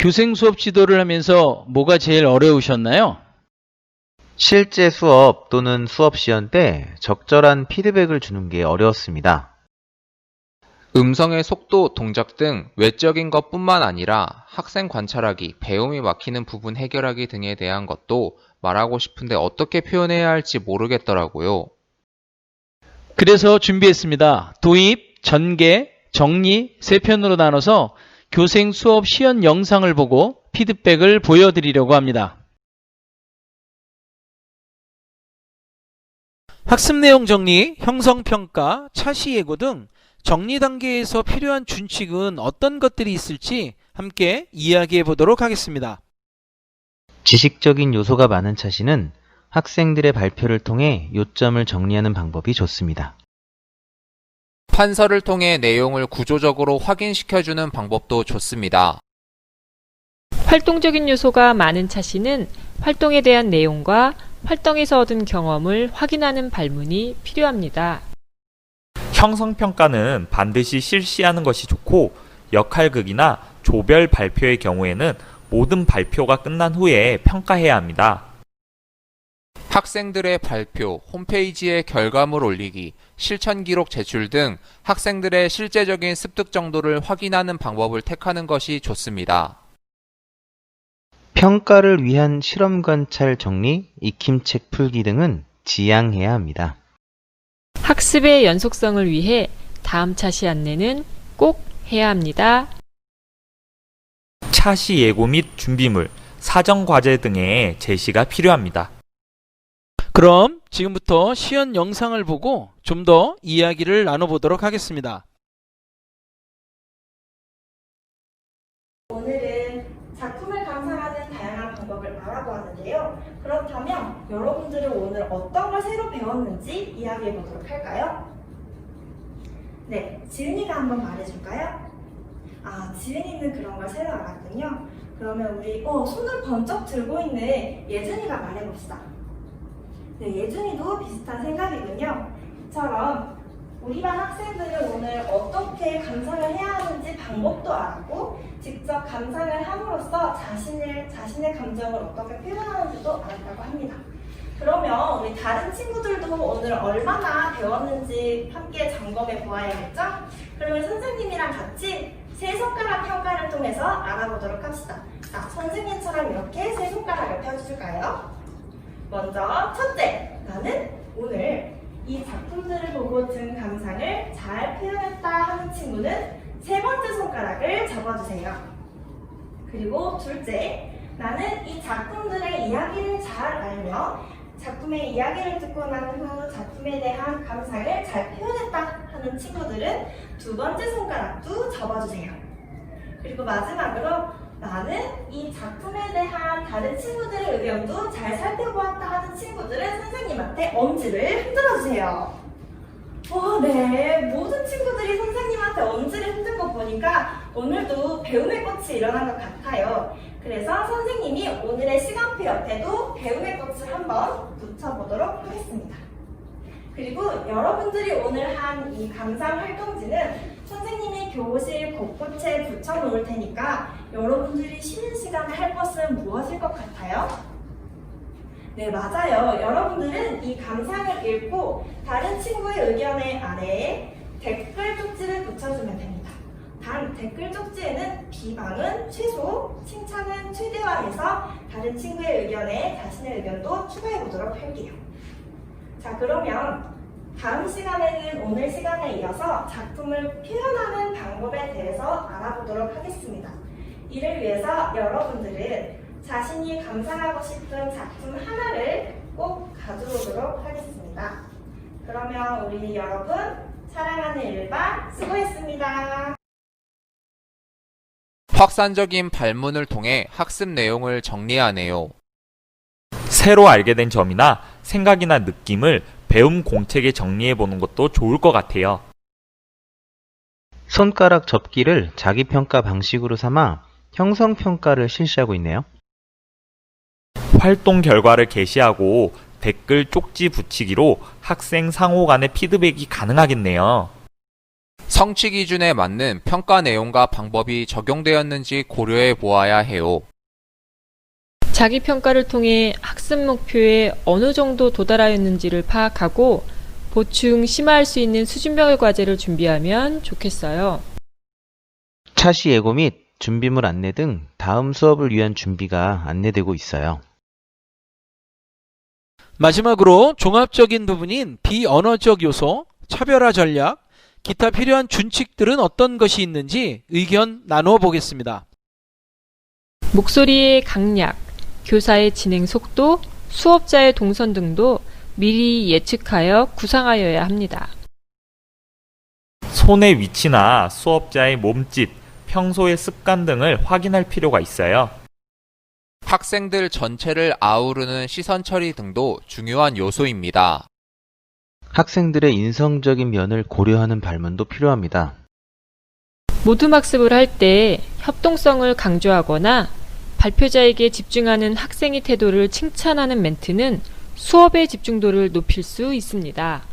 교생 수업 지도를 하면서 뭐가 제일 어려우셨나요? 실제 수업 또는 수업 시연 때 적절한 피드백을 주는 게 어려웠습니다. 음성의 속도, 동작 등 외적인 것뿐만 아니라 학생 관찰하기, 배움이 막히는 부분 해결하기 등에 대한 것도 말하고 싶은데 어떻게 표현해야 할지 모르겠더라고요. 그래서 준비했습니다. 도입, 전개, 정리 세 편으로 나눠서 교생 수업 시연 영상을 보고 피드백을 보여드리려고 합니다. 학습 내용 정리, 형성 평가, 차시 예고 등 정리 단계에서 필요한 준칙은 어떤 것들이 있을지 함께 이야기해 보도록 하겠습니다. 지식적인 요소가 많은 차시는 학생들의 발표를 통해 요점을 정리하는 방법이 좋습니다. 판서를 통해 내용을 구조적으로 확인시켜주는 방법도 좋습니다. 활동적인 요소가 많은 차시는 활동에 대한 내용과 활동에서 얻은 경험을 확인하는 발문이 필요합니다. 형성평가는 반드시 실시하는 것이 좋고 역할극이나 조별 발표의 경우에는 모든 발표가 끝난 후에 평가해야 합니다. 학생들의 발표, 홈페이지에 결과물 올리기, 실천 기록 제출 등 학생들의 실제적인 습득 정도를 확인하는 방법을 택하는 것이 좋습니다. 평가를 위한 실험 관찰 정리, 익힘책 풀기 등은 지양해야 합니다. 학습의 연속성을 위해 다음 차시 안내는 꼭 해야 합니다. 차시 예고 및 준비물, 사정 과제 등의 제시가 필요합니다. 그럼 지금부터 시연 영상을 보고 좀 더 이야기를 나눠보도록 하겠습니다. 오늘은 작품을 감상하는 다양한 방법을 알아보았는데요. 그렇다면 여러분들은 오늘 어떤 걸 새로 배웠는지 이야기해 보도록 할까요? 네, 지은이가 한번 말해줄까요? 아, 지은이는 그런 걸 새로 알았군요. 그러면 우리 어, 손을 번쩍 들고 있는 예준이가 말해봅시다. 네, 예준이도 비슷한 생각이군요. 이처럼 우리 반 학생들은 오늘 어떻게 감상을 해야 하는지 방법도 알았고 직접 감상을 함으로써 자신을, 자신의 감정을 어떻게 표현하는지도 알았다고 합니다. 그러면 우리 다른 친구들도 오늘 얼마나 배웠는지 함께 점검해 보아야겠죠? 그러면 선생님이랑 같이 세 손가락 평가를 통해서 알아보도록 합시다. 자, 선생님처럼 이렇게 세 손가락을 펴주실까요? 먼저 첫째, 나는 오늘 이 작품들을 보고 든 감상을 잘 표현했다 하는 친구는 세 번째 손가락을 잡아주세요. 그리고 둘째, 나는 이 작품들의 이야기를 잘 알며 작품의 이야기를 듣고 난 후 작품에 대한 감상을 잘 표현했다 하는 친구들은 두 번째 손가락도 접어주세요. 그리고 마지막으로 나는 이 작품에 대한 다른 친구들의 의견도 잘 살펴보았다 선생님한테 엄지를 흔들어주세요. 어, 네. 모든 친구들이 선생님한테 엄지를 흔든 거 보니까 오늘도 배움의 꽃이 일어난 것 같아요. 그래서 선생님이 오늘의 시간표 옆에도 배움의 꽃을 한번 붙여보도록 하겠습니다. 그리고 여러분들이 오늘 한 이 감상 활동지는 선생님이 교실 곳곳에 붙여놓을 테니까 여러분들이 쉬는 시간에 할 것은 무엇일 것 같아요? 네, 맞아요. 여러분들은 이 감상을 읽고 다른 친구의 의견의 아래에 댓글 쪽지를 붙여주면 됩니다. 단, 댓글 쪽지에는 비방은 최소, 칭찬은 최대화해서 다른 친구의 의견에 자신의 의견도 추가해 보도록 할게요. 자, 그러면 다음 시간에는 오늘 시간에 이어서 작품을 표현하는 방법에 대해서 알아보도록 하겠습니다. 이를 위해서 여러분들은 자신이 감상하고 싶은 작품 하나를 꼭 가져오도록 하겠습니다. 그러면 우리 여러분 사랑하는 일반 수고했습니다. 확산적인 발문을 통해 학습 내용을 정리하네요. 새로 알게 된 점이나 생각이나 느낌을 배움 공책에 정리해 보는 것도 좋을 것 같아요. 손가락 접기를 자기평가 방식으로 삼아 형성평가를 실시하고 있네요. 활동 결과를 게시하고 댓글 쪽지 붙이기로 학생 상호 간의 피드백이 가능하겠네요. 성취 기준에 맞는 평가 내용과 방법이 적용되었는지 고려해 보아야 해요. 자기 평가를 통해 학습 목표에 어느 정도 도달하였는지를 파악하고 보충 심화할 수 있는 수준별 과제를 준비하면 좋겠어요. 차시 예고 및 준비물 안내 등 다음 수업을 위한 준비가 안내되고 있어요. 마지막으로 종합적인 부분인 비언어적 요소, 차별화 전략, 기타 필요한 준칙들은 어떤 것이 있는지 의견 나누어 보겠습니다. 목소리의 강약, 교사의 진행 속도, 수업자의 동선 등도 미리 예측하여 구상하여야 합니다. 손의 위치나 수업자의 몸짓, 평소의 습관 등을 확인할 필요가 있어요. 학생들 전체를 아우르는 시선 처리 등도 중요한 요소입니다. 학생들의 인성적인 면을 고려하는 발문도 필요합니다. 모둠 학습을 할 때 협동성을 강조하거나 발표자에게 집중하는 학생의 태도를 칭찬하는 멘트는 수업의 집중도를 높일 수 있습니다.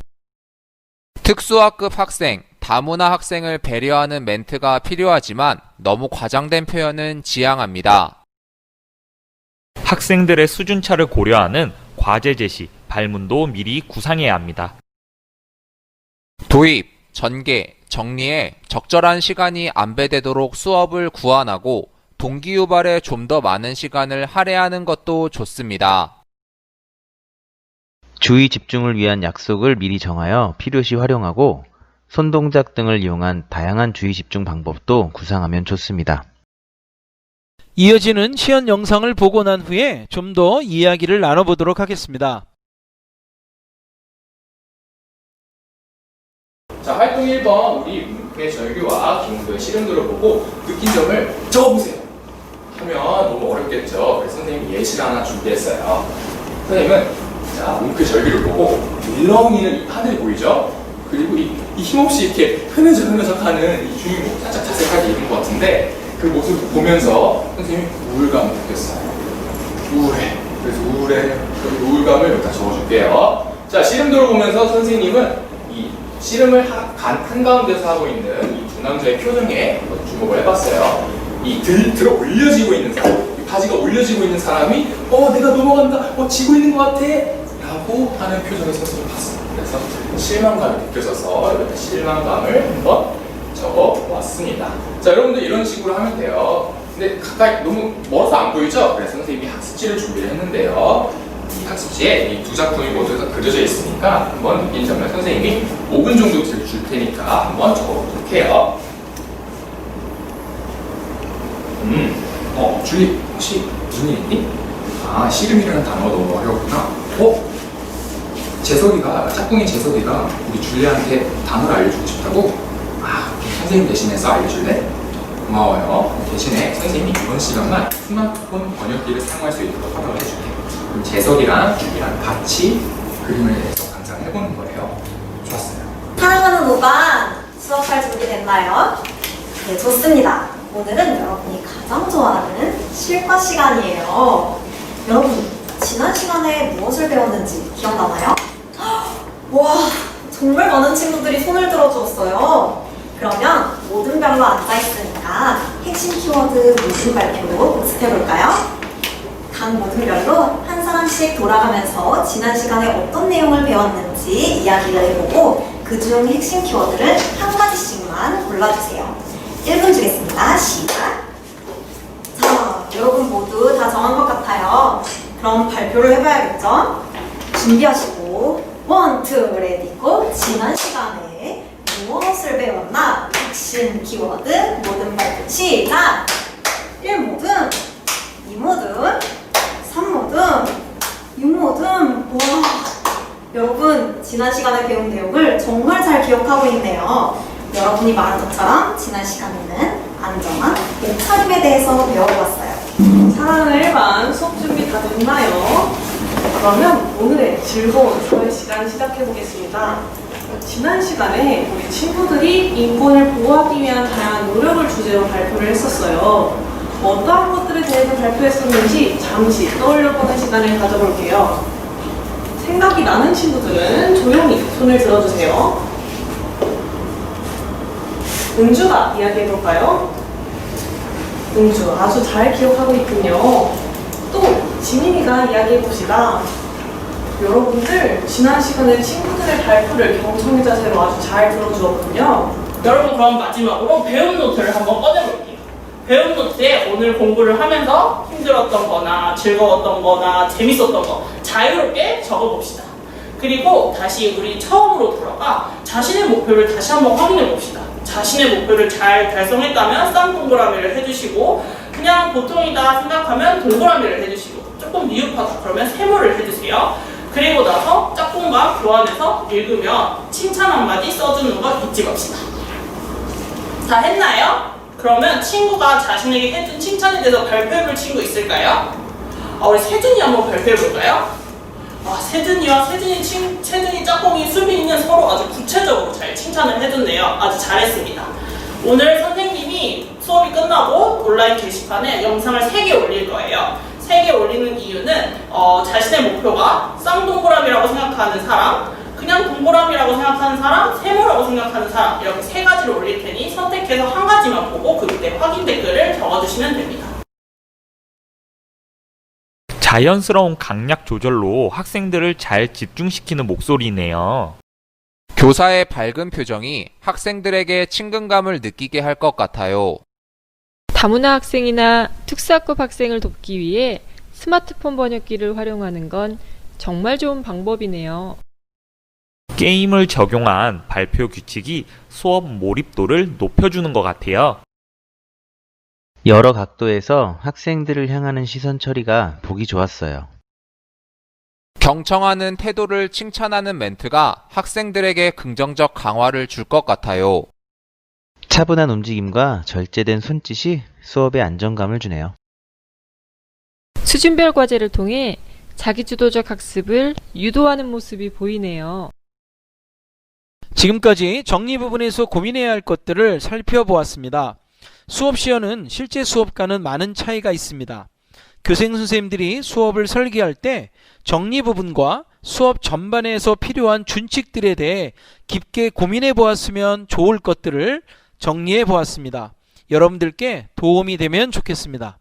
특수학급 학생, 다문화 학생을 배려하는 멘트가 필요하지만 너무 과장된 표현은 지양합니다. 학생들의 수준차를 고려하는 과제 제시, 발문도 미리 구상해야 합니다. 도입, 전개, 정리에 적절한 시간이 안배되도록 수업을 구안하고 동기 유발에 좀 더 많은 시간을 할애하는 것도 좋습니다. 주의 집중을 위한 약속을 미리 정하여 필요시 활용하고 손동작 등을 이용한 다양한 주의 집중 방법도 구상하면 좋습니다. 이어지는 시연 영상을 보고 난 후에 좀 더 이야기를 나눠보도록 하겠습니다. 자, 활동 1번 우리 문패 절규와 기문도의 실험도를 보고 느낀 점을 적어보세요. 하면 너무 어렵겠죠. 그래서 선생님이 예시를 하나 준비했어요. 선생님은 자, 문패 절규를 보고 물렁이는 이 하늘이 보이죠? 그리고 이, 이 힘없이 이렇게 흐느적 흐느적 하는 이 주인공 살짝 자색하게 입은 것 같은데 그 모습을 보면서 선생님이 우울감을 느꼈어요. 우울해. 그래서 우울해. 그리고 우울감을 여기다 적어줄게요. 자, 씨름도를 보면서 선생님은 이 씨름을 한, 간- 한가운데서 하고 있는 이 두 남자의 표정에 주목을 해봤어요. 이 들, 들어 올려지고 있는 사람, 이 바지가 올려지고 있는 사람이 어, 내가 넘어간다, 어, 지고 있는 것 같아. 라고 하는 표정을 선생님이 봤어요. 그래서 실망감이 느껴져서 이렇게 실망감을 한번 적어 왔습니다. 자, 여러분들 이런 식으로 하면 돼요. 근데 가까이 너무 멀어서 안 보이죠? 그래서 선생님이 학습지를 준비를 했는데요. 이 학습지에 이 두 작품이 모두 다 그려져 있으니까 한번 느낀 점을 선생님이 5분 정도 줄, 줄 테니까 한번 적어보도록 해요. 음, 어, 줄리, 혹시 무슨 일 있니? 아, 씨름이라는 단어가 너무 어려웠구나. 어? 재석이가, 짝꿍이 재석이가 우리 줄리한테 단어를 알려주고 싶다고? 아, 선생님 대신해서 알려줄래? 고마워요. 대신에 선생님이 이번 시간만 스마트폰 번역기를 사용할 수 있도록 허락을 해줄게. 그럼 재석이랑 줄리랑 같이 그림을 내서 강사를 해보는 거예요. 좋았어요. 사랑하는 오반 수업할 준비 됐나요? 네, 좋습니다. 오늘은 여러분이 가장 좋아하는 실과 시간이에요. 여러분, 지난 시간에 무엇을 배웠는지 기억나나요? 와, 정말 많은 친구들이 손을 들어주었어요. 그러면 모든 별로 앉아있으니까 핵심 키워드 모든 발표로 복습해볼까요? 각 모든 별로 한 사람씩 돌아가면서 지난 시간에 어떤 내용을 배웠는지 이야기를 해보고 그 중 핵심 키워드를 한 가지씩만 골라주세요. 1분 주겠습니다. 시작! 자, 여러분 모두 다 정한 것 같아요. 그럼 발표를 해봐야겠죠? 준비하시고 원, 투, 레디, 고! 지난 시간에 무엇을 배웠나? 핵심 키워드 모든 발표 시작! 1모든 2모든 3모든 6모든 와 여러분 지난 시간에 배운 내용을 정말 잘 기억하고 있네요 여러분이 말한 것처럼 지난 시간에는 안정한 옷차림에 대해서 배워보았어요 사랑을 일반 수업 준비 다 됐나요? 그러면 오늘의 즐거운 수업 시간 시작해 보겠습니다. 지난 시간에 우리 친구들이 인권을 보호하기 위한 다양한 노력을 주제로 발표를 했었어요. 어떠한 것들에 대해서 발표했었는지 잠시 떠올려보는 시간을 가져볼게요. 생각이 나는 친구들은 조용히 손을 들어주세요. 은주가 이야기해볼까요? 은주 아주 잘 기억하고 있군요. 또 지민이가 이야기해봅시다. 여러분들 지난 시간에 친구들의 발표를 경청의 자세로 아주 잘 들어주었군요. 여러분 그럼 마지막으로 배운 노트를 한번 꺼내볼게요. 배운 노트에 오늘 공부를 하면서 힘들었던 거나 즐거웠던 거나 재밌었던 거 자유롭게 적어봅시다. 그리고 다시 우리 처음으로 돌아가 자신의 목표를 다시 한번 확인해 봅시다. 자신의 목표를 잘 달성했다면 쌍 동그라미를 해주시고 그냥 보통이다 생각하면 동그라미를 해주시고 조금 미흡하다 그러면 세모를 해주세요. 그리고 나서 짝꿍과 교환해서 읽으면 칭찬 한마디 써주는 거 잊지 맙시다. 다 했나요? 그러면 친구가 자신에게 해준 칭찬에 대해서 발표해볼 친구 있을까요? 아, 우리 세준이 한번 발표해볼까요? 아, 세준이와 세준이 친, 세준이 짝꿍이 수빈이는 서로 아주 구체적으로 잘 칭찬을 해줬네요. 아주 잘했습니다. 오늘 선생님이 수업이 끝나고 온라인 게시판에 영상을 3개 올릴 거예요. 3개 올리는 이유는 어, 자신의 목표가 쌍동그라미라고 생각하는 사람, 그냥 동그라미라고 생각하는 사람, 세모라고 생각하는 사람 이렇게 세 가지를 올릴 테니 선택해서 한 가지만 보고 그 밑에 확인 댓글을 적어주시면 됩니다. 자연스러운 강약 조절로 학생들을 잘 집중시키는 목소리네요. 교사의 밝은 표정이 학생들에게 친근감을 느끼게 할 것 같아요. 다문화 학생이나 특수학급 학생을 돕기 위해 스마트폰 번역기를 활용하는 건 정말 좋은 방법이네요. 게임을 적용한 발표 규칙이 수업 몰입도를 높여주는 것 같아요. 여러 각도에서 학생들을 향하는 시선 처리가 보기 좋았어요. 경청하는 태도를 칭찬하는 멘트가 학생들에게 긍정적 강화를 줄 것 같아요. 차분한 움직임과 절제된 손짓이 수업에 안정감을 주네요. 수준별 과제를 통해 자기주도적 학습을 유도하는 모습이 보이네요. 지금까지 정리 부분에서 고민해야 할 것들을 살펴보았습니다. 수업 시연은 실제 수업과는 많은 차이가 있습니다. 교생 선생님들이 수업을 설계할 때 정리 부분과 수업 전반에서 필요한 준칙들에 대해 깊게 고민해 보았으면 좋을 것들을 정리해 보았습니다. 여러분들께 도움이 되면 좋겠습니다.